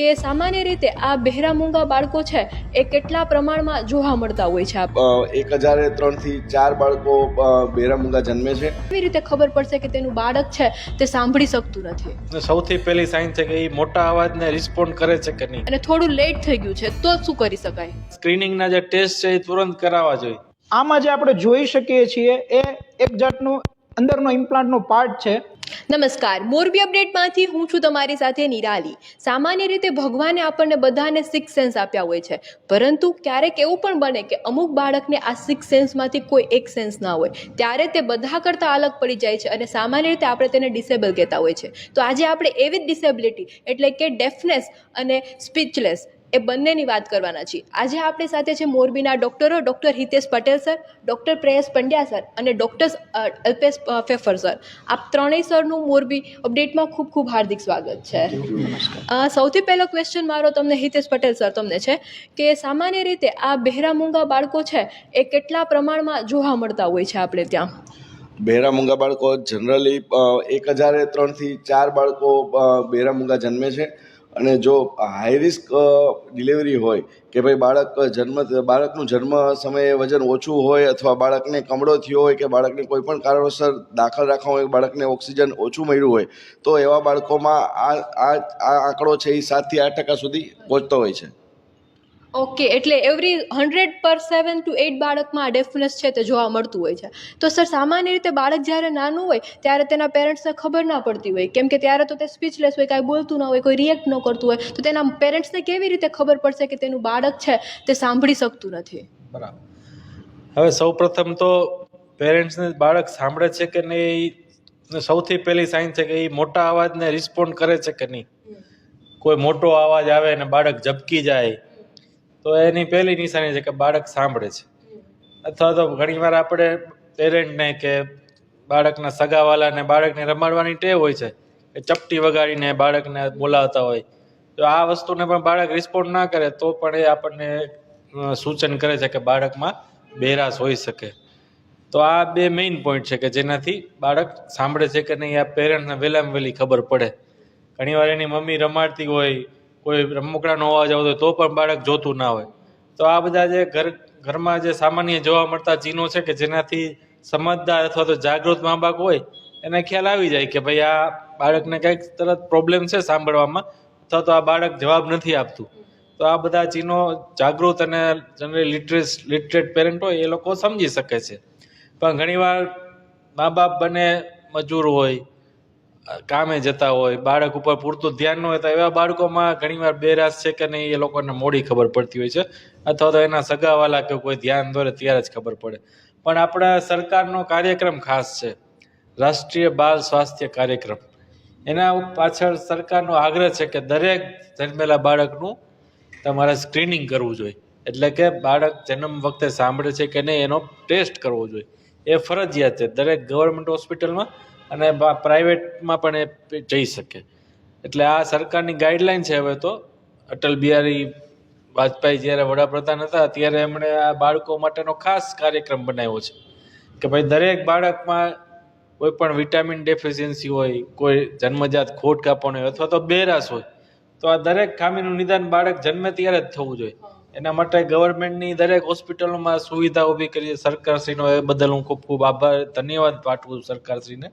કે સામાન્ય રીતે આ બહેરા મૂંગા બાળકો છે એ કેટલા પ્રમાણમાં જોવા મળતા હોય છે એક હજારે ત્રણથી ચાર બાળકો બહેરા મૂંગા જન્મે છે. કેવી રીતે ખબર પડશે કે તેનું બાળક છે તે સાંભળી શકતું નથી? સૌથી પહેલી સાઇન છે કે એ મોટા અવાજને રિસ્પોન્ડ કરે છે કે નહીં. અને થોડું લેટ થઈ ગયું છે તો શું કરી શકાય? સ્ક્રીનિંગના જે ટેસ્ટ છે એ તુરંત કરાવવા જોઈએ. આમાં જે આપણે જોઈ શકીએ છીએ એ એક જાતનું અંદરનો ઇમ્પ્લાન્ટનો પાર્ટ છે. નમસ્કાર. મોરબી અપડેટમાંથી હું છું તમારી સાથે નિરાલી. સામાન્ય રીતે ભગવાને આપણને બધાને સિક્સ સેન્સ આપ્યા હોય છે. પરંતુ ક્યારેક એવું પણ બને કે અમુક બાળકને આ સિક્સ સેન્સમાંથી કોઈ એક સેન્સ ના હોય. ત્યારે તે બધા કરતાં અલગ પડી જાય છે અને સામાન્ય રીતે આપણે તેને ડિસેબલ કહેતા હોય છે. તો આજે આપણે એવી જ ડિસેબિલિટી એટલે કે ડેફનેસ અને સ્પીચલેસ એ બંનેની વાત કરવાના છીએ. આજે આપણી સાથે છે મોરબીના ડૉક્ટરો doctor Hitesh Patel sir doctor Preyas Pandya sir અને ડૉક્ટર અલ્પેશ ફેફર સર. આપ ત્રણેય સરનું મોરબી અપડેટમાં ખૂબ ખૂબ હાર્દિક સ્વાગત છે. સૌથી પહેલો ક્વેશ્ચન મારો તમને હિતેશ પટેલ સર તમને છે કે સામાન્ય રીતે આ બહેરા મૂંગા બાળકો છે એ કેટલા પ્રમાણમાં જોવા મળતા હોય છે આપણે ત્યાં? બહેરામૂંગા બાળકો જનરલી એક હજારે ત્રણથી ચાર બાળકો બહેરામૂંગા જન્મે છે. અને જો હાઈ રિસ્ક ડિલિવરી હોય કે ભાઈ બાળક જન્મ, બાળકનું જન્મ સમયે વજન ઓછું હોય અથવા બાળકને કમળો થયો હોય કે બાળકને કોઈ પણ કારણોસર દાખલ રાખવા હોય બાળકને ઓક્સિજન ઓછું મળ્યું હોય, તો એવા બાળકોમાં આ આ આંકડો છે એ સાતથી આઠ ટકા સુધી પહોંચતો હોય છે. ઓકે એટલે એવરી હંડ્રેડ પર સેવન ટુ એટ બાળકમાં આ ડેફનેસ છે તે જોવા મળતું હોય છે. તો સર સામાન્ય રીતે બાળક જ્યારે નાનું હોય ત્યારે તેના પેરેન્ટ્સને ખબર ના પડતી હોય. કેમ કે ત્યારે તો તે સ્પીચલેસ હોય કાંઈ બોલતું ના હોય કોઈ રિએક્ટ ન કરતું હોય. તો તેના પેરેન્ટ્સને કેવી રીતે ખબર પડશે કે તેનું બાળક છે તે સાંભળી શકતું નથી? બરાબર. હવે સૌ પ્રથમ તો પેરેન્ટ્સને બાળક સાંભળે છે કે નહીં સૌથી પહેલી સાઇન છે કે એ મોટા અવાજને રિસ્પોન્ડ કરે છે કે નહીં. કોઈ મોટો અવાજ આવે ને બાળક ઝબકી જાય તો એની પહેલી નિશાની છે કે બાળક સાંભળે છે. અથવા તો ઘણીવાર આપણે પેરેન્ટને કે બાળકના સગાવાલાને બાળકને રમાડવાની ટેવ હોય છે કે ચપટી વગાડીને બાળકને બોલાવતા હોય. તો આ વસ્તુને પણ બાળક રિસ્પોન્ડ ના કરે તો પણ એ આપણને સૂચન કરે છે કે બાળકમાં બેરાશ હોઈ શકે. તો આ બે મેઇન પોઈન્ટ છે કે જેનાથી બાળક સાંભળે છે કે નહીં, આ પેરેન્ટ્સને વહેલામાં વહેલી ખબર પડે. ઘણીવાર એની મમ્મી રમાડતી હોય કોઈ રમકડાનો અવાજ આવતો તો પણ બાળક જોતું ના હોય. તો આ બધા જે ઘર, ઘરમાં જે સામાન્ય જોવા મળતા ચિહ્નો છે કે જેનાથી સમજદાર અથવા તો જાગૃત મા બાપ હોય, એને ખ્યાલ આવી જાય કે ભાઈ આ બાળકને કંઈક તરત પ્રોબ્લેમ છે સાંભળવામાં, અથવા તો આ બાળક જવાબ નથી આપતું. તો આ બધા ચિહ્નો જાગૃત અને જનરલી લિટરેસ લિટરેટ પેરેન્ટ હોય એ લોકો સમજી શકે છે. પણ ઘણીવાર મા બાપ બને મજૂર હોય કામે જતા હોય, બાળક ઉપર પૂરતું ધ્યાન ન હોય, તો એવા બાળકોમાં ઘણીવાર બેરાશ છે કે નહીં એ લોકોને મોડી ખબર પડતી હોય છે. અથવા તો એના સગાવાલા કે કોઈ ધ્યાન દોરે ત્યારે જ ખબર પડે. પણ આપણા સરકારનો કાર્યક્રમ ખાસ છે. રાષ્ટ્રીય બાળ સ્વાસ્થ્ય કાર્યક્રમ. એના પાછળ સરકારનો આગ્રહ છે કે દરેક જન્મેલા બાળકનું તમારે સ્ક્રીનિંગ કરવું જોઈએ. એટલે કે બાળક જન્મ વખતે સાંભળે છે કે નહીં એનો ટેસ્ટ કરવો જોઈએ. એ ફરજિયાત છે. દરેક ગવર્મેન્ટ હોસ્પિટલમાં અને પ્રાઇવેટમાં પણ એ જઈ શકે. એટલે આ સરકારની ગાઈડલાઈન છે હવે તો. અટલ બિહારી વાજપેયી જ્યારે વડાપ્રધાન હતા, ત્યારે એમણે આ બાળકો માટેનો ખાસ કાર્યક્રમ બનાવ્યો છે. કે ભાઈ દરેક બાળકમાં કોઈ પણ વિટામિન ડેફિશિયન્સી હોય, કોઈ જન્મજાત ખોટ કાપણ હોય અથવા તો બેરાશ હોય, તો આ દરેક ખામીનું નિદાન બાળક જન્મે ત્યારે જ થવું જોઈએ. એના માટે ગવર્મેન્ટની દરેક હોસ્પિટલોમાં સુવિધા ઊભી કરી સરકારશ્રીનો એ બદલ હું ખૂબ ખૂબ આભાર, ધન્યવાદ પાઠવું સરકારશ્રીને.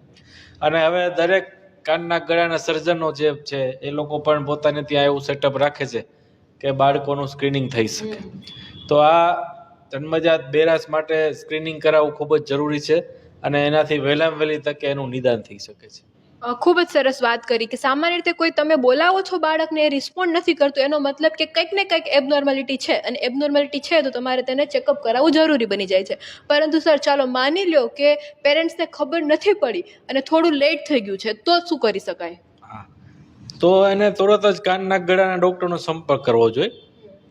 અને હવે દરેક કાનના ગળાના સર્જનો જે છે, એ લોકો પણ પોતાને ત્યાં એવું સેટઅપ રાખે છે કે બાળકોનું સ્ક્રીનિંગ થઈ શકે. તો આ જન્મજાત બેરાશ માટે સ્ક્રીનિંગ કરાવવું ખૂબ જ જરૂરી છે અને એનાથી વહેલામાં વહેલી તકે એનું નિદાન થઈ શકે છે. ખૂબ જ સરસ વાત કરી કે સામાન્ય રીતે કોઈ તમે બોલાવો છો બાળકને એ રિસ્પોન્ડ નથી કરતું, એનો મતલબ કે કંઈક ને કંઈક એબનોર્માલિટી છે અને એબનોર્માલિટી છે તો તમારે તેને ચેકઅપ કરાવવું જરૂરી બની જાય છે. પરંતુ સર ચાલો માની લ્યો કે પેરેન્ટ્સને ખબર નથી પડી અને થોડું લેટ થઈ ગયું છે, તો શું કરી શકાય? તો એને તરત જ કાનના ગળાના ડૉક્ટરનો સંપર્ક કરવો જોઈએ.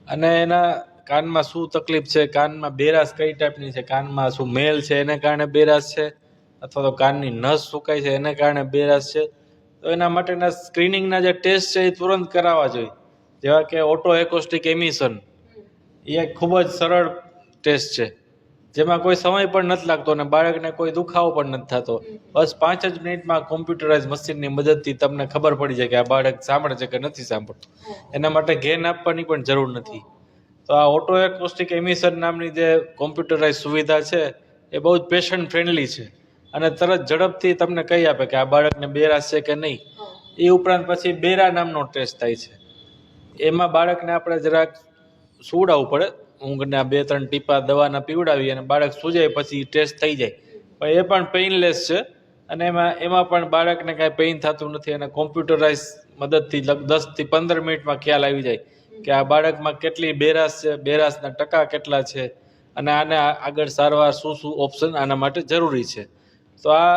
અને એના કાનમાં શું તકલીફ છે, કાનમાં બેરાશ કઈ ટાઈપની છે, કાનમાં શું મેલ છે, એને કારણે બેરાશ છે. અથવા તો કાનની નસ સુકાય છે, એને કારણે બેરાશ છે. તો એના માટેના સ્ક્રીનિંગના જે ટેસ્ટ છે એ તુરંત કરાવવા જોઈએ. જેવા કે ઓટો એકોસ્ટિક એમિશન. એ એક ખૂબ જ સરળ ટેસ્ટ છે. જેમાં કોઈ સમય પણ નથી લાગતો અને બાળકને કોઈ દુખાવો પણ નથી થતો. બસ પાંચ જ મિનિટમાં કોમ્પ્યુટરાઇઝ મશીનની મદદથી તમને ખબર પડી જાય કે આ બાળક સાંભળે છે કે નથી સાંભળતું. એના માટે ઘેન આપવાની પણ જરૂર નથી. તો આ ઓટો એકોસ્ટિક એમિશન નામની જે કોમ્પ્યુટરાઇઝ સુવિધા છે, એ બહુ જ પેશન્ટ ફ્રેન્ડલી છે. અને તરત ઝડપથી તમને કહી આપે કે આ બાળકને બેરાશ છે કે નહીં. એ ઉપરાંત પછી બેરા નામનો ટેસ્ટ થાય છે. એમાં બાળકને આપણે જરાક સુવડાવવું પડે. ઊંઘના બે ત્રણ ટીપા દવાના પીવડાવી અને બાળક સૂજાય પછી ટેસ્ટ થઈ જાય. પણ એ પણ પેઇનલેસ છે. અને એમાં એમાં પણ બાળકને કાંઈ પેઇન થતું નથી અને કોમ્પ્યુટરાઇઝ મદદથી દસથી પંદર મિનિટમાં ખ્યાલ આવી જાય કે આ બાળકમાં કેટલી બેરાશ છે બેરાશના ટકા કેટલા છે અને આને આગળ સારવાર શું શું ઓપ્શન આના માટે જરૂરી છે. તો આ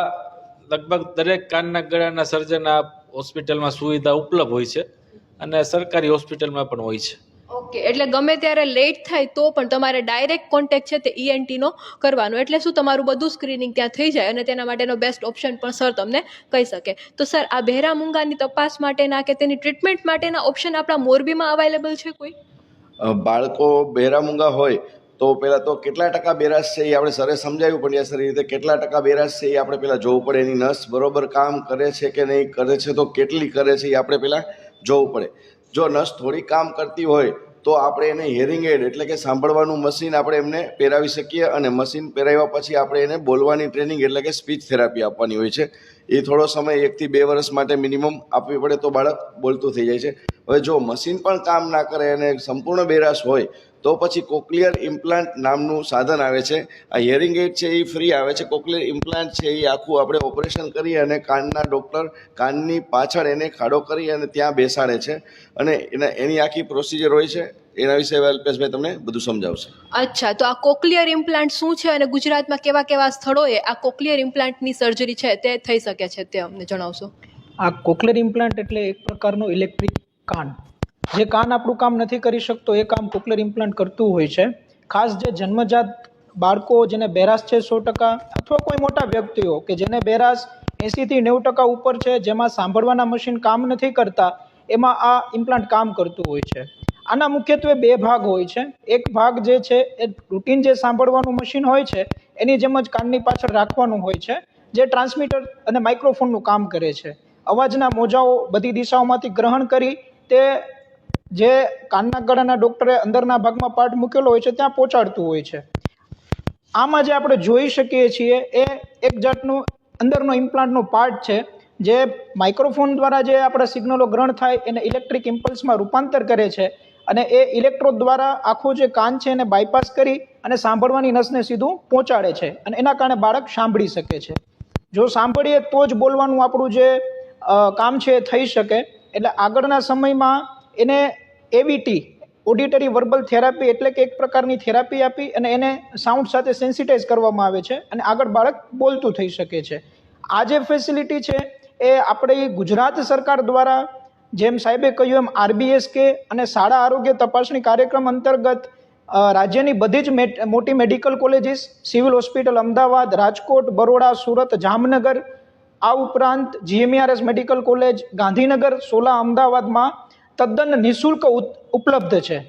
લગભગ દરેક કાનના ગળાના સર્જન આ હોસ્પિટલમાં સુવિધા ઉપલબ્ધ હોય છે અને સરકારી હોસ્પિટલમાં પણ હોય છે. ઓકે એટલે ગમે ત્યારે લેટ થાય તો પણ તમારે ડાયરેક્ટ કોન્ટેક્ટ છે તે ઈએનટીનો કરવાનો. એટલે શું તમારું બધું સ્ક્રીનિંગ ત્યાં થઈ જાય અને તેના માટેનો બેસ્ટ ઓપ્શન પણ સર તમને કહી શકે. તો સર આ બહેરા મૂંગાની તપાસ માટેના કે તેની ટ્રીટમેન્ટ માટેના ઓપ્શન આપણા મોરબીમાં અવેલેબલ છે કોઈ? બાળકો બહેરા મૂંગા હોય તો પહેલાં તો કેટલા ટકા બેરાશ છે એ આપણે સરે સમજાવ્યું, પણ સર રીતે કેટલા ટકા બેરાશ છે એ આપણે પહેલાં જોવું પડે. એની નસ બરોબર કામ કરે છે કે નહીં, કરે છે તો કેટલી કરે છે એ આપણે પહેલાં જોવું પડે. જો નસ થોડી કામ કરતી હોય તો આપણે એને હિયરિંગ એડ એટલે કે સાંભળવાનું મશીન આપણે એમને પહેરાવી શકીએ અને મશીન પહેરાવ્યા પછી આપણે એને બોલવાની ટ્રેનિંગ એટલે કે સ્પીચ થેરાપી આપવાની હોય છે. એ થોડો સમય એકથી બે વર્ષ માટે મિનિમમ આપવી પડે તો બાળક બોલતું થઈ જાય છે. હવે જો મશીન પણ કામ ના કરે અને સંપૂર્ણ બેરાશ હોય તો પછી કોક્લિયર ઇમ્પ્લાન્ટ નામનું સાધન આવે છે. આ હિયરિંગ એડ છે એ ફ્રી આવે છે. કોક્લિયર ઇમ્પ્લાન્ટ છે એ આખું આપણે ઓપરેશન કરી અને કાનના ડૉક્ટર કાનની પાછળ એને ખાડો કરી અને ત્યાં બેસાડે છે. અને એના એની આખી પ્રોસિજર હોય છે. એના વિશે અલ્પેશભાઈ તમને બધું સમજાવશે. અચ્છા તો આ કોક્લિયર ઇમ્પ્લાન્ટ શું છે અને ગુજરાતમાં કેવા કેવા સ્થળોએ આ કોક્લિયર ઇમ્પ્લાન્ટની સર્જરી છે તે થઈ શકે છે તે અમને જણાવશો? આ કોકલિયર ઇમ્પ્લાન્ટ એટલે એક પ્રકારનો ઇલેક્ટ્રિક કાન. જે કાન આપણું કામ નથી કરી શકતો, એ કામ કોકલેર ઇમ્પ્લાન્ટ કરતું હોય છે. ખાસ જે જન્મજાત બાળકો જેને બેરાસ છે સો ટકા, અથવા કોઈ મોટા વ્યક્તિઓ કે જેને બેરાસ એંસીથી નેવું ટકા ઉપર છે, જેમાં સાંભળવાના મશીન કામ નથી કરતા, એમાં આ ઇમ્પ્લાન્ટ કામ કરતું હોય છે. આના મુખ્યત્વે બે ભાગ હોય છે. એક ભાગ જે છે, એ રૂટીન જે સાંભળવાનું મશીન હોય છે, એની જેમ જ કાનની પાછળ રાખવાનું હોય છે, જે ટ્રાન્સમીટર અને માઇક્રોફોનનું કામ કરે છે. અવાજના મોજાઓ બધી દિશાઓમાંથી ગ્રહણ કરી, તે જે કાનના ગળાના ડૉક્ટરે અંદરના ભાગમાં પાર્ટ મૂકેલો હોય છે, ત્યાં પહોંચાડતું હોય છે. આમાં જે આપણે જોઈ શકીએ છીએ, એ એક જાતનું અંદરનો ઇમ્પ્લાન્ટનો પાર્ટ છે, જે માઇક્રોફોન દ્વારા જે આપણા સિગ્નલો ગ્રહણ થાય, એને ઇલેક્ટ્રિક ઇમ્પલ્સમાં રૂપાંતર કરે છે અને એ ઇલેક્ટ્રોડ દ્વારા આખો જે કાન છે એને બાયપાસ કરી અને સાંભળવાની નસને સીધું પહોંચાડે છે અને એના કારણે બાળક સાંભળી શકે છે. જો સાંભળીએ તો જ બોલવાનું આપણું જે કામ છે એ થઈ શકે. એટલે આગળના સમયમાં એને એવીટી ઓડિટરી વર્બલ થેરાપી એટલે કે એક પ્રકારની થેરાપી આપી અને એને સાઉન્ડ સાથે સેન્સિટાઇઝ કરવામાં આવે છે અને આગળ બાળક બોલતું થઈ શકે છે. આ જે ફેસિલિટી છે એ આપણે ગુજરાત સરકાર દ્વારા જેમ સાહેબે કહ્યું એમ આરબીએસ કે અને શાળા આરોગ્ય તપાસણી કાર્યક્રમ અંતર્ગત રાજ્યની બધી જ મોટી medical colleges civil hospital Ahmedabad, Rajkot, Baroda, Surat, Jamnagar, આ ઉપરાંત GMRS medical college Gandhinagar, Sola, અમદાવાદમાં તદ્દન નિઃશુલ્ક ઉપલબ્ધ છે.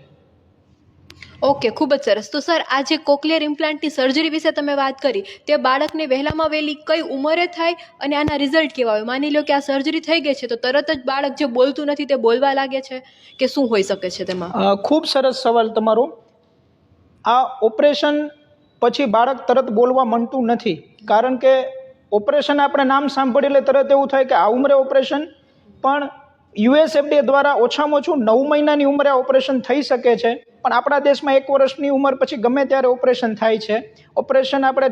ઓકે ખૂબ જ સરસ. તો સર આ જે કોકલિયર ઇમ્પ્લાન્ટની સર્જરી વિશે તમે વાત કરી તે બાળકને વહેલામાં વહેલી કઈ ઉંમરે થાય અને આના રિઝલ્ટ કેવા હોય? માની લો કે આ સર્જરી થઈ ગઈ છે તો તરત જ બાળક જે બોલતું નથી તે બોલવા લાગે છે કે શું હોઈ શકે છે તેમાં? ખૂબ સરસ સવાલ તમારો. આ ઓપરેશન પછી બાળક તરત બોલવા માંડતું નથી. કારણ કે ઓપરેશન આપણે નામ સાંભળી એટલે તરત એવું થાય કે આ ઉંમરે ઓપરેશન પણ યુએસએફડીએ દ્વારા ઓછામાં ઓછું નવ મહિનાની ઉંમરે ઓપરેશન થઈ શકે છે. પણ આપણા દેશમાં એક વર્ષની ઉંમર પછી ગમે ત્યારે ઓપરેશન થાય છે. ઓપરેશન આપણે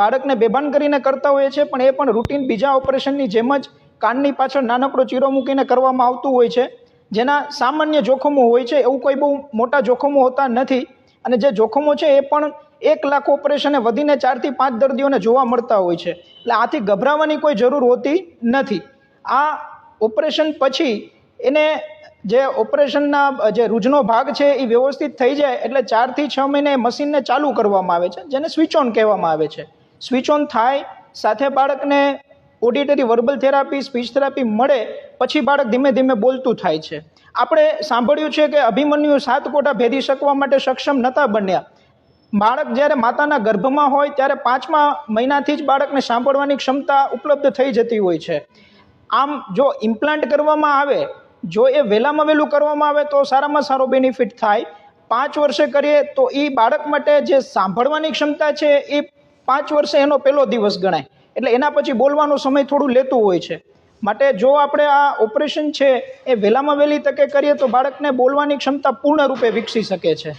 બાળકને બેભાન કરીને કરતા હોઈએ છીએ, પણ એ પણ રૂટીન બીજા ઓપરેશનની જેમ જ કાનની પાછળ નાનકડો ચીરો મૂકીને કરવામાં આવતું હોય છે. જેના સામાન્ય જોખમો હોય છે, એવું કોઈ બહુ મોટા જોખમો હોતા નથી. અને જે જોખમો છે, એ પણ એક લાખ ઓપરેશને વધીને ચારથી પાંચ દર્દીઓને જોવા મળતા હોય છે. એટલે આથી ગભરાવાની કોઈ જરૂર હોતી નથી. આ ઓપરેશન પછી એને જે ઓપરેશનના જે રૂજનો ભાગ છે એ વ્યવસ્થિત થઈ જાય એટલે ચારથી છ મહિને મશીનને ચાલુ કરવામાં આવે છે, જેને સ્વિચ ઓન કહેવામાં આવે છે. સ્વિચ ઓન થાય, સાથે બાળકને auditory verbal therapy, speech therapy મળે, પછી બાળક ધીમે ધીમે બોલતું થાય છે. આપણે સાંભળ્યું છે કે અભિમન્યુ સાત કોટા ભેદી શકવા માટે સક્ષમ નહોતા બન્યા. બાળક જ્યારે માતાના ગર્ભમાં હોય, ત્યારે પાંચમા મહિનાથી જ બાળકને સાંભળવાની ક્ષમતા ઉપલબ્ધ થઈ જતી હોય છે. આમ જો ઇમ્પ્લાન્ટ કરવામાં આવે, જો એ વહેલામાં વહેલું કરવામાં આવે તો સારામાં સારો બેનિફિટ થાય. પાંચ વર્ષે કરીએ તો એ બાળક માટે જે સાંભળવાની ક્ષમતા છે એ પાંચ વર્ષે એનો પહેલો દિવસ ગણાય. એટલે એના પછી બોલવાનો સમય થોડું લેતું હોય છે. માટે જો આપણે આ ઓપરેશન છે એ વહેલામાં વહેલી તકે કરીએ તો બાળકને બોલવાની ક્ષમતા પૂર્ણ રૂપે વિકસી શકે છે.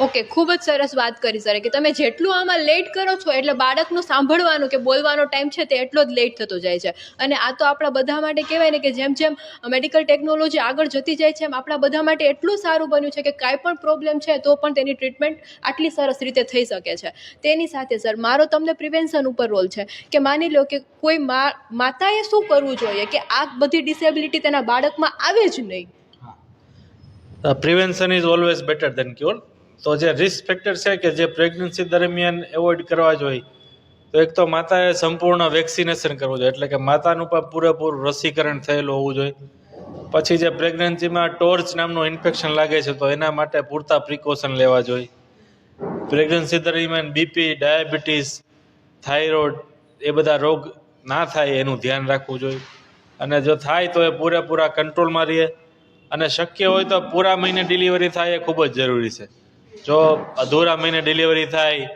ઓકે, ખૂબ જ સરસ વાત કરી સર, કે તમે જેટલું આમાં લેટ કરો છો, એટલે બાળકનું સાંભળવાનું કે બોલવાનો ટાઈમ છે તે એટલો જ લેટ થતો જાય છે. અને આ તો આપણા બધા માટે કહેવાય ને કે જેમ જેમ મેડિકલ ટેકનોલોજી આગળ જતી જાય છે, એમ આપણા બધા માટે એટલું સારું બન્યું છે કે કાંઈ પણ પ્રોબ્લેમ છે, તો પણ તેની ટ્રીટમેન્ટ આટલી સરસ રીતે થઈ શકે છે. તેની સાથે સર, મારો તમને પ્રિવેન્શન ઉપર રોલ છે, કે માની લો કે કોઈ મા, માતાએ શું કરવું જોઈએ? કે આ બધી ડિસેબિલિટી તેના બાળકમાં આવે જ નહીં. Prevention is always better than cure તો જે રિસ્ક ફેક્ટર છે કે જે પ્રેગ્નન્સી દરમિયાન એવોઇડ કરવા જોઈએ તો એક તો માતાએ સંપૂર્ણ વેક્સિનેશન કરવું જોઈએ. એટલે કે માતાનું પણ પૂરેપૂરું રસીકરણ થયેલું હોવું જોઈએ. પછી જે પ્રેગ્નન્સીમાં ટોર્ચ નામનું ઇન્ફેક્શન લાગે છે, તો એના માટે પૂરતા પ્રિકોશન લેવા જોઈએ. પ્રેગ્નન્સી દરમિયાન બીપી ડાયાબિટીસ થાઇરોઇડ એ બધા રોગ ના થાય એનું ધ્યાન રાખવું જોઈએ. અને જો થાય તો એ પૂરેપૂરા કંટ્રોલમાં રહે અને શક્ય હોય તો પૂરા મહિને ડિલિવરી થાય એ ખૂબ જ જરૂરી છે. જો અધૂરા મહિને ડિલિવરી થાય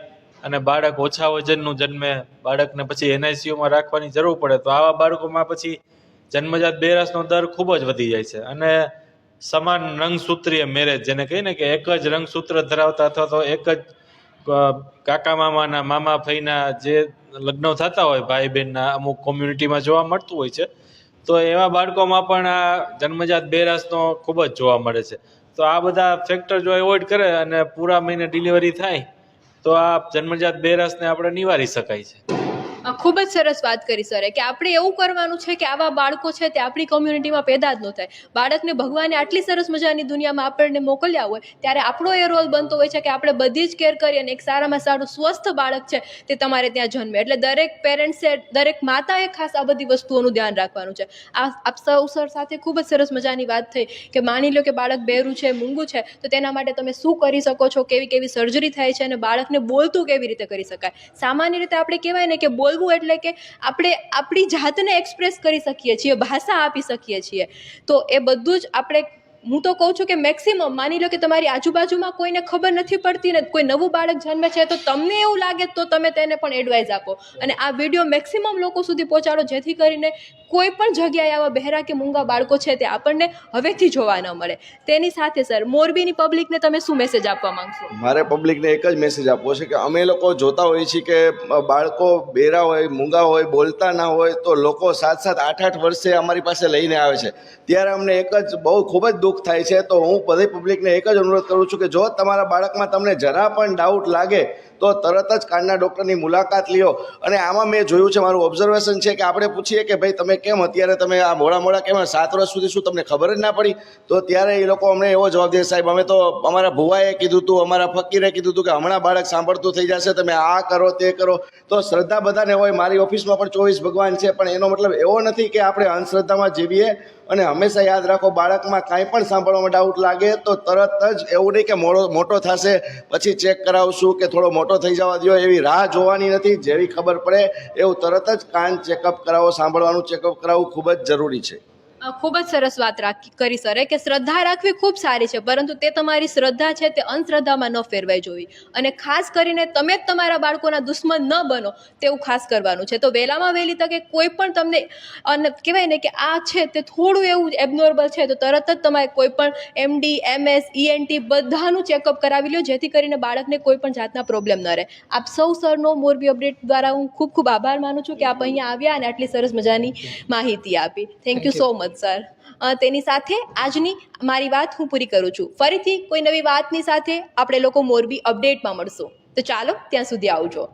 અને બાળક ઓછા વજનનું જન્મે, બાળકને પછી એનઆઈસીયુમાં રાખવાની જરૂર પડે, તો આવા બાળકોમાં પછી જન્મજાત બેરાસનો દર ખૂબ જ વધી જાય છે. અને સમાન રંગસૂત્રીય મેરેજ જેને કહીએ ને કે એક જ રંગસૂત્ર ધરાવતા અથવા તો એક જ કાકા મામાના, મામા ફઈના જે લગ્ન થતા હોય, ભાઈ બહેનના, અમુક કોમ્યુનિટીમાં જોવા મળતું હોય છે, તો એવા બાળકોમાં પણ આ જન્મજાત બેરાસનો ખૂબ જ જોવા મળે છે. તો આ બધા ફેક્ટર જો એવોઇડ કરે અને પૂરા મહિને ડિલિવરી થાય, તો આ જન્મજાત બેરાસને આપણે નિવારી શકાય છે. ખૂબ જ સરસ વાત કરી, સરે કે આપણે એવું કરવાનું છે કે આવા બાળકો છે તે આપણી કોમ્યુનિટીમાં પેદા જ ન થાય. બાળકને ભગવાને આટલી સરસ મજાની દુનિયામાં આપણને મોકલ્યા હોય, ત્યારે આપણો એ રોલ બનતો હોય છે કે આપણે બધી જ કેર કરીએ અને એક સારામાં સારું સ્વસ્થ બાળક છે તે તમારે ત્યાં જન્મે. એટલે દરેક પેરેન્ટ્સે દરેક માતાએ ખાસ આ બધી વસ્તુઓનું ધ્યાન રાખવાનું છે. આ, આપ સૌ, સર, સાથે ખૂબ જ સરસ મજાની વાત થઈ કે માની લો કે બાળક બેરું છે, મૂંગું છે, તો તેના માટે તમે શું કરી શકો છો? કેવી કેવી સર્જરી થાય છે અને બાળકને બોલતું કેવી રીતે કરી શકાય? સામાન્ય રીતે આપણે કહેવાય ને કે બોલવું એટલે કે આપણે આપણી જાતને એક્સપ્રેસ કરી શકીએ છીએ, ભાષા આપી શકીએ છીએ. તો એ બધું જ આપણે હું તો કહું છું કે મેક્સિમમ માની લો કે તમારી આજુબાજુમાં કોઈને ખબર નથી પડતી ને કોઈ નવું બાળક જન્મે છે તો તમને એવું લાગે તો તમે તેને પણ એડવાઇસ આપો. અને આ વીડિયો મેક્સિમમ લોકો સુધી પહોંચાડો જેથી કરીને કોઈ પણ જગ્યાએ આવા બહેરા કે મૂંગા બાળકો છે તે આપણને હવેથી જોવા ન મળે. તેની સાથે સર, મોરબીની પબ્લિકને તમે શું મેસેજ આપવા માંગશો? મારે પબ્લિકને એક જ મેસેજ આપવો છે કે અમે લોકો જોતા હોઈએ છીએ કે બાળકો બેરા હોય, મૂંગા હોય, બોલતા ના હોય તો લોકો સાત સાત, આઠ આઠ વર્ષે અમારી પાસે લઈને આવે છે. ત્યારે અમને એક જ બહુ ખૂબ જ દુઃખ થાય છે, તો હું બધી પબ્લિકને એક જ અનુરોધ કરું છું કે જો તમારા બાળકમાં તમને જરા પણ ડાઉટ લાગે, તો તરત જ કાનના ડૉક્ટરની મુલાકાત લ્યો. અને આમાં મેં જોયું છે, મારું ઓબ્ઝર્વેશન છે કે આપણે પૂછીએ કે ભાઈ, તમે કેમ અત્યારે તમે આ મોડા મોડા કેમ સાત વર્ષ સુધી શું તમને ખબર જ ના પડી? તો ત્યારે એ લોકો અમને એવો જવાબ દે, સાહેબ, અમે તો અમારા ભુવાએ કીધું હતું અમારા ફકીરે કીધું હતું કે હમણાં બાળક સાંભળતું થઈ જશે, તમે આ કરો, તે કરો. તો શ્રદ્ધા બધાને હોય, મારી ઓફિસમાં પણ ચોવીસ ભગવાન છે, પણ એનો મતલબ એવો નથી કે આપણે અંધશ્રદ્ધામાં જીવીએ અને હંમેશા યાદ રાખો, બાળકમાં કાંઈ પણ સાંભળવામાં ડાઉટ લાગે તો તરત જ એવું નહીં કે મોડો, મોટો થશે, પછી ચેક કરાવશું કે થોડો મોટો થઈ જવા દો એવી રાહ જોવાની નથી. જેવી ખબર પડે, એવું તરત જ કાન ચેકઅપ કરાવો, સાંભળવાનું ચેકઅપ કરાવવું ખૂબ જ જરૂરી છે. ખૂબ જ સરસ વાત રાખી કરી સરે કે શ્રદ્ધા રાખવી ખૂબ સારી છે પરંતુ તે તમારી શ્રદ્ધા છે તે અંધશ્રદ્ધામાં ન ફેરવાઈ જોવી. અને ખાસ કરીને તમે જ તમારા બાળકોના દુશ્મન ન બનો તેવું ખાસ કરવાનું છે. તો વહેલામાં વહેલી તકે કોઈ પણ તમને અને કહેવાય ને કે આ છે તે થોડું એવું એબનોર્મલ છે તો તરત જ તમારે કોઈ પણ એમડી એમએસ ઈએનટી બધાનું ચેકઅપ કરાવી લો જેથી કરીને બાળકને કોઈ પણ જાતના પ્રોબ્લેમ ન રહે. આપ સૌ સરનો મોરબી અપડેટ દ્વારા હું ખૂબ ખૂબ આભાર માનું છું કે આપ અહીંયા આવ્યા અને આટલી સરસ મજાની માહિતી આપી. Thank you so much sir. તેની સાથે આજની મારી વાત હું પૂરી કરું છું. ફરીથી કોઈ નવી વાતની સાથે આપણે લોકો મોરબી અપડેટમાં મળશું. તો ચાલો, ત્યાં સુધી આવજો.